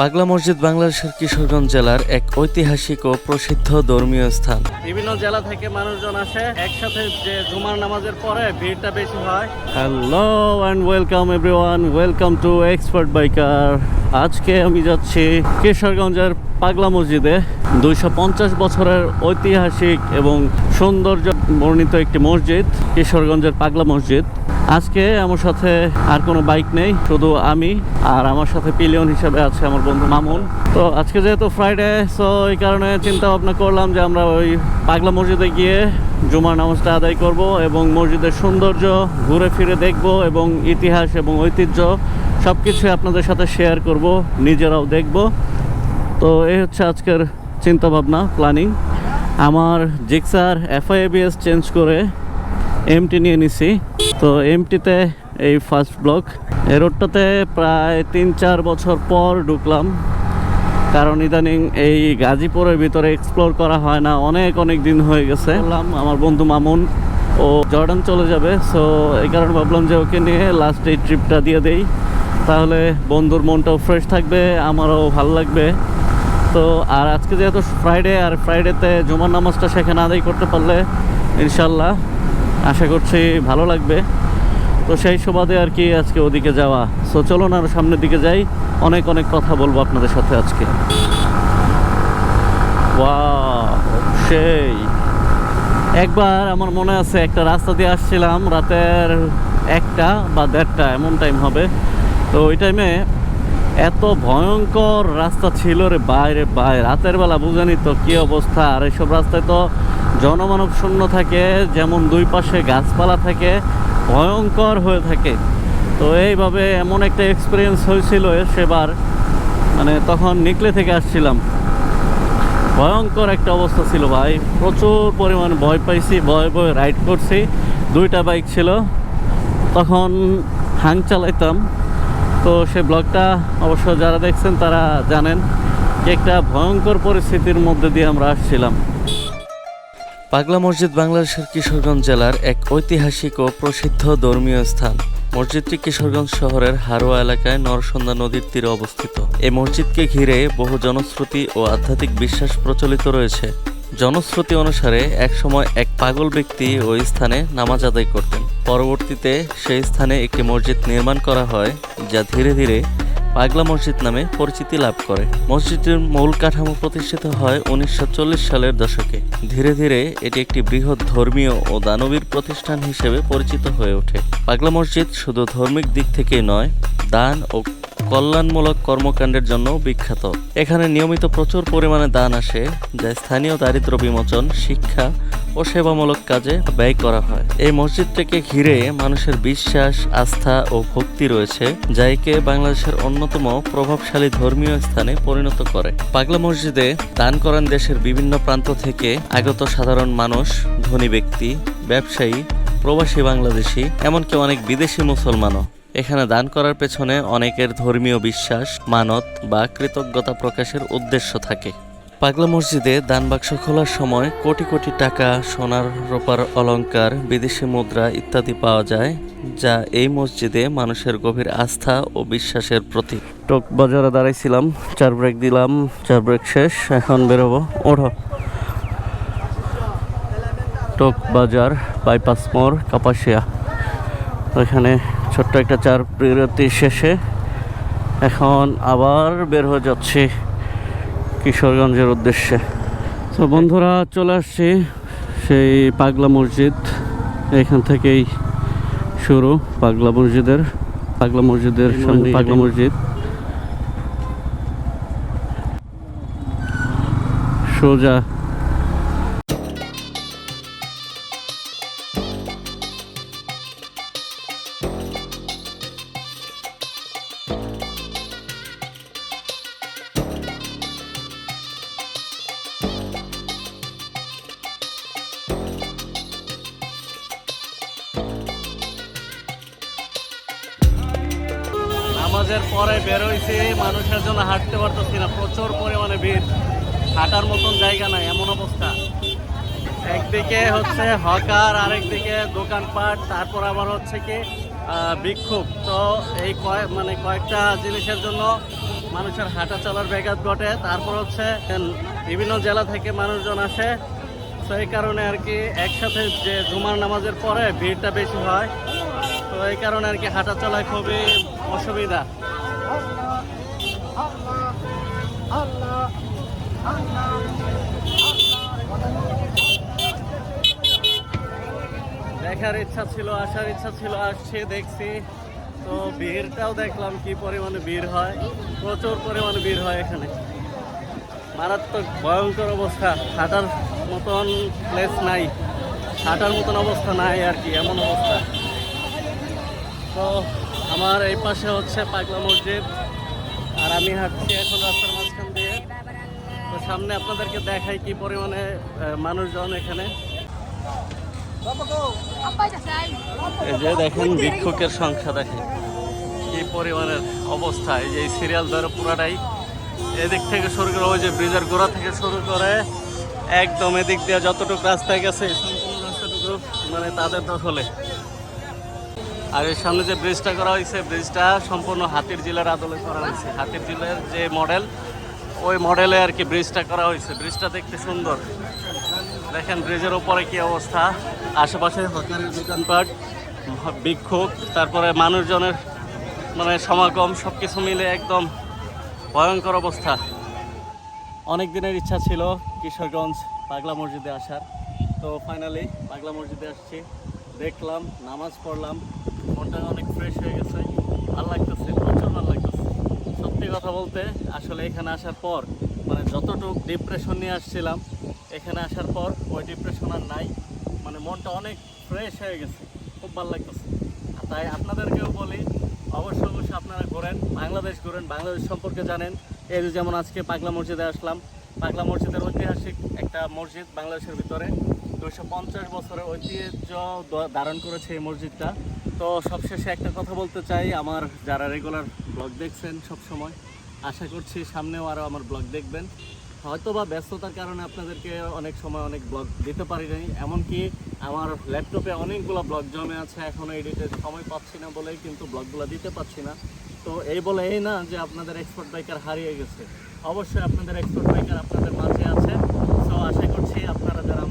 পাগলা মসজিদ বাংলাদেশের কিশোরগঞ্জ জেলার এক ঐতিহাসিক ও প্রসিদ্ধ ধর্মীয় স্থান। বিভিন্ন জেলা থেকে মানুষজন আসে। একসাথে যে জুমার নামাজের পরে ভিড়টা বেশি হয়। Hello and welcome everyone welcome to expert biker আজকে আমি যাচ্ছি কিশোরগঞ্জের পাগলা মসজিদে। দুইশো পঞ্চাশ বছরের ঐতিহাসিক এবং সৌন্দর্য বর্ণিত একটি মসজিদ কিশোরগঞ্জের পাগলা মসজিদ। আজকে আমার সাথে আর কোনো বাইক নেই, শুধু আমি আর আমার সাথে পিলিয়ন হিসাবে আছে আমার বন্ধু মামুন। তো আজকে যেহেতু ফ্রাইডে সো এই কারণে চিন্তা ভাবনা করলাম যে আমরা ওই পাগলা মসজিদে গিয়ে জুমার নামাজটা আদায় করব এবং মসজিদের সৌন্দর্য ঘুরে ফিরে দেখব এবং ইতিহাস এবং ঐতিহ্য সব কিছুই আপনাদের সাথে শেয়ার করব, নিজেরাও দেখব। তো এই হচ্ছে আজকের চিন্তা ভাবনা প্ল্যানিং আমার জিক্সার এফআইএবিএস চেঞ্জ করে এমটি নিয়ে নিছি। তো এমটিতে এই ফার্স্ট ব্লক এই রোডটাতে প্রায় তিন চার বছর পর ঢুকলাম। কারণ ইদানিং এই গাজীপুরের ভিতরে এক্সপ্লোর করা হয় না, অনেক অনেক দিন হয়ে গেছে। বললাম, আমার বন্ধু মামুন, ও জর্ডান চলে যাবে। সো এই কারণে ভাবলাম যে ওকে নিয়ে লাস্ট এই ট্রিপটা দিয়ে দেই। তাহলে বন্ধুর মনটাও ফ্রেশ থাকবে, আমারও ভালো লাগবে। তো, আর আজকে যেহেতু ফ্রাইডে আর ফ্রাইডেতে জুমার নামাজটা সেখানে আদায় করতে পারলে, ইনশাল্লাহ। আশা করছি ভালো লাগবে। তো সেই সুবাদে আর কি আজকে ওদিকে যাওয়া। সো চলুন আর সামনের দিকে যাই। অনেক অনেক কথা বলব আপনাদের সাথে আজকে। সেই। একবার আমার মনে আছে একটা রাস্তা দিয়ে আসছিলাম রাতের একটা বা দেড়টা, এমন টাইম হবে। তো ওই টাইমে এত ভয়ঙ্কর রাস্তা ছিল রে বাইরে বাইরে রাতের বেলা বুঝানি তো কি অবস্থা। আর এইসব রাস্তায় তো জনমানব শূন্য থাকে, যেমন দুই পাশে গাছপালা থাকে, ভয়ঙ্কর হয়ে থাকে। তো এইভাবে এমন একটা এক্সপিরিয়েন্স হয়েছিল সেবার মানে তখন নিকলে থেকে আসছিলাম। ভয়ঙ্কর একটা অবস্থা ছিল ভাই। প্রচুর পরিমাণে ভয় পাইছি, ভয় ভয় রাইড করছি। দুইটা বাইক ছিল। তখন হাং চালাইতাম। তো সে ব্লগটা অবশ্য যারা দেখছেন তারা জানেন যে একটা ভয়ঙ্কর পরিস্থিতির মধ্যে দিয়ে আমরা আসছিলাম। পাগলা মসজিদ বাংলাদেশের কিশোরগঞ্জ জেলার এক ঐতিহাসিক ও প্রসিদ্ধ ধর্মীয় স্থান। মসজিদটি কিশোরগঞ্জ শহরের হারোয়া এলাকায় নরসন্দা নদীর তীরে অবস্থিত। এই মসজিদকে ঘিরে বহু জনশ্রুতি ও আধ্যাত্মিক বিশ্বাস প্রচলিত রয়েছে। জনশ্রুতি অনুসারে একসময় এক পাগল ব্যক্তি ওই স্থানে নামাজ আদায় করতেন। পরবর্তীতে সেই স্থানে একটি মসজিদ নির্মাণ করা হয়, যা ধীরে ধীরে পাগলা মসজিদ নামে পরিচিতি লাভ করে। মসজিদের মূল কাঠামো প্রতিষ্ঠিত হয় উনিশশো চল্লিশ সালের দশকে। ধীরে ধীরে এটি একটি বৃহৎ ধর্মীয় ও দানবীর প্রতিষ্ঠান হিসেবে পরিচিত হয়ে ওঠে। পাগলা মসজিদ শুধু ধর্মিক দিক থেকেই নয়, দান ও কল্যাণমূলক কর্মকাণ্ডের জন্য বিখ্যাত। এখানে নিয়মিত প্রচুর পরিমাণে দান আসে, যা স্থানীয় দারিদ্র বিমোচন, শিক্ষা ও সেবামূলক কাজে ব্যয় করা হয়। এই মসজিদটিকে ঘিরে মানুষের বিশ্বাস, আস্থা ও ভক্তি রয়েছে, যা একে বাংলাদেশের অন্যতম প্রভাবশালী ধর্মীয় স্থানে পরিণত করে। পাগলা মসজিদে দান করেন দেশের বিভিন্ন প্রান্ত থেকে আগত সাধারণ মানুষ, ধনী ব্যক্তি, ব্যবসায়ী, প্রবাসী বাংলাদেশি, এমনকি অনেক বিদেশি মুসলমানও। এখানে দান করার পেছনে অনেকের ধর্মীয় বিশ্বাস, মানত বা কৃতজ্ঞতা প্রকাশের উদ্দেশ্য থাকে। পাগলা মসজিদে দান বাক্স খোলার সময় কোটি কোটি টাকা, সোনার, রূপার অলংকার, বিদেশি মুদ্রা ইত্যাদি পাওয়া যায়, যা এই মসজিদে মানুষের গভীর আস্থা ও বিশ্বাসের প্রতীক। টোক বাজারে দাঁড়াইছিলাম, চার ব্রেক দিলাম, চার ব্রেক শেষ, এখন বেরোবো। ওঠো। টক বাজার, বাইপাস মোড়, কাপাসিয়া। ওইখানে ছোট্ট একটা চার বিরতি শেষে এখন আবার বের হয়ে যাচ্ছি কিশোরগঞ্জের উদ্দেশ্যে। তো বন্ধুরা চলে আসছি সেই পাগলা মসজিদ। এখান থেকেই শুরু পাগলা মসজিদের পাগলা মসজিদের সামনে পাগলা মসজিদ। সোজা নামাজের পরে বেরোইছি মানুষের জন্য হাঁটতে পারতেছি না। প্রচুর পরিমাণে ভিড়। হাঁটার মতন জায়গা নাই, এমন অবস্থা। একদিকে হচ্ছে হকার, আরেকদিকে দোকানপাট, তারপর আবার হচ্ছে কি বিক্ষোভ। তো এই কয়েক মানে কয়েকটা জিনিসের জন্য মানুষের হাঁটা চলার ব্যাঘাত ঘটে। তারপর হচ্ছে বিভিন্ন জেলা থেকে মানুষজন আসে। তো এই কারণে আর কি, একসাথে যে জুমার নামাজের পরে ভিড়টা বেশি হয়। তো এই কারণে আর কি হাঁটা চলায় খুবই অসুবিধা। দেখার ইচ্ছা ছিল, আসার ইচ্ছা ছিল, আসছি, দেখছি। তো ভিড়টাও দেখলাম কি পরিমাণে ভিড় হয়। প্রচুর পরিমাণে ভিড় হয় এখানে। মারাত্মক ভয়ঙ্কর অবস্থা। হাঁটার মতন প্লেস নাই। হাঁটার মতন অবস্থা নাই আর কি, এমন অবস্থা। তো আমার এই পাশে হচ্ছে পাগলা মসজিদ, আর আমি হাঁটছি এখন রাস্তার মাঝখান দিয়ে। তো সামনে আপনাদেরকে দেখাই কি পরিমাণে মানুষজন এখানে। এই যে দেখেন ভিক্ষুকের সংখ্যা, দেখেন কি পরিমাণের অবস্থা। এই যে সিরিয়াল ধরে পুরাটাই এদিক থেকে শুরু করে, ওই যে ব্রিজের গোড়া থেকে শুরু করে একদম এদিক দিয়ে যতটুকু রাস্তায় গেছে সম্পূর্ণ রাস্তাটুকু মানে তাদের দখলে। আর এর সামনে যে ব্রিজটা করা হয়েছে ব্রিজটা সম্পূর্ণ হাতির জেলার আদলে করা হয়েছে। হাতির জেলার যে মডেল ওই মডেলে আর কি ব্রিজটা করা হয়েছে। ব্রিজটা দেখতে সুন্দর। দেখেন ব্রিজের ওপরে কি অবস্থা? আশেপাশে হকারের দোকানপাট বিক্ষোভ তারপরে মানুষজনের মানে সমাগম সব কিছু মিলে একদম ভয়ঙ্কর অবস্থা। অনেক দিনের ইচ্ছা ছিল কিশোরগঞ্জ পাগলা মসজিদে আসার। তো ফাইনালি পাগলা মসজিদে আসছি। দেখলাম, নামাজ পড়লাম। মনটা অনেক ফ্রেশ হয়ে গেছে, ভালো লাগতেছে, প্রচুর ভালো লাগতেছে। সত্যি কথা বলতে, আসলে এখানে আসার পর মানে যতটুকু ডিপ্রেশন নিয়ে আসছিলাম, এখানে আসার পর ওই ডিপ্রেশন আর নাই। মানে মনটা অনেক ফ্রেশ হয়ে গেছে, খুব ভালো লাগতেছে। তাই আপনাদেরকেও বলি অবশ্যই অবশ্যই আপনারা ঘোরেন, বাংলাদেশ ঘোরেন, বাংলাদেশ সম্পর্কে জানেন। এই যে যেমন আজকে পাগলা মসজিদে আসলাম, পাগলা মসজিদের ঐতিহাসিক একটা মসজিদ বাংলাদেশের ভিতরে। দুশো পঞ্চাশ বছরের ঐতিহ্য ধারণ করেছে এই মসজিদটা। তো সবশেষে একটা কথা বলতে চাই, আমার যারা রেগুলার ব্লগ দেখছেন সব সময় আশা করছি সামনেও আরও আমার ব্লগ দেখবেন। হয়তো বা ব্যস্ততার কারণে আপনাদেরকে অনেক সময় অনেক ব্লগ দিতে পারি নাই, এমনকি আমার ল্যাপটপে অনেকগুলো ব্লগ জমে আছে এখনও এডিটের সময় পাচ্ছি না বলেই কিন্তু ব্লগগুলো দিতে পারছি না। তো এই বলে এই না যে আপনাদের এক্সপোর্ট বাইকার হারিয়ে গেছে। অবশ্যই আপনাদের এক্সপোর্ট বাইকার আপনাদের মাঝে আছে। সো আশা করছি আপনারা যারা